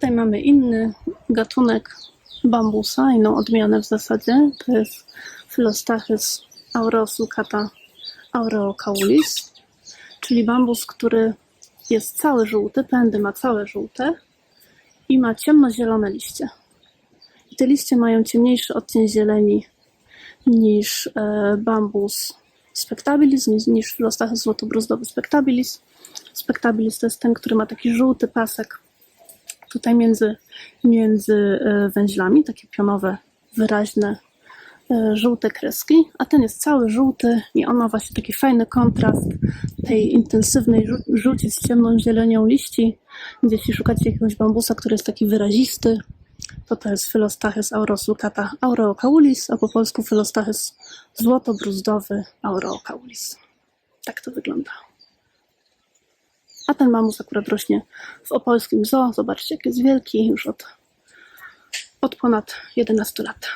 tutaj mamy inny gatunek bambusa, inną odmianę w zasadzie. To jest Philostachys aureosulcata aureocaulis, czyli bambus, który jest cały żółty, pędy ma całe żółte i ma ciemnozielone liście. I te liście mają ciemniejszy odcień zieleni niż e, bambus spectabilis, niż, niż Philostachys złotobruzdowy spectabilis. Spectabilis to jest ten, który ma taki żółty pasek tutaj między, między e, węźlami, takie pionowe, wyraźne, e, żółte kreski, a ten jest cały żółty i on ma właśnie taki fajny kontrast tej intensywnej żółci z ciemną zielenią liści. Jeśli szukacie jakiegoś bambusa, który jest taki wyrazisty, to to jest Philostachys aurosulcata aureocaulis, a po polsku Philostachys złotobruzdowy aureocaulis. Tak to wygląda. A ten bambus akurat rośnie w opolskim zoo. Zobaczcie, jak jest wielki już od, od ponad 11 lat.